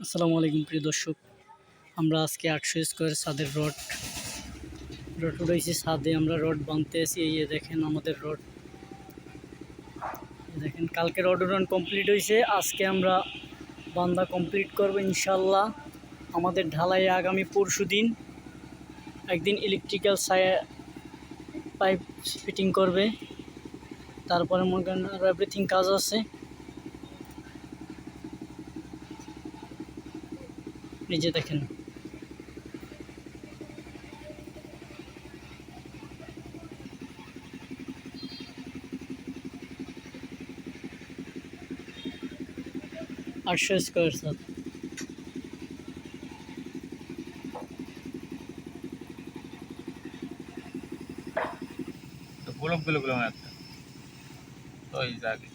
আসসালামু আলাইকুম, প্রিয় দর্শক। আমরা আজকে আটশো স্কোয়ার ছাদের রড রড উঠেছি ছাদে আমরা রড বাঁধতে আছি। এই দেখেন আমাদের রড। দেখেন, কালকে রড উড়ান কমপ্লিট হয়েছে। আজকে আমরা বান্ধা কমপ্লিট করব ইনশাল্লাহ আমাদের ঢালাই আগামী পরশু দিন। একদিন ইলেকট্রিক্যাল সায়া পাইপ ফিটিং করবে। তারপরে মনে করেন আরও এভরিথিং কাজ আছে। এই যে দেখেন। আটশো স্কোয়ার সাত তো গোলকগুলো গুলো একটা। তো এই জাগে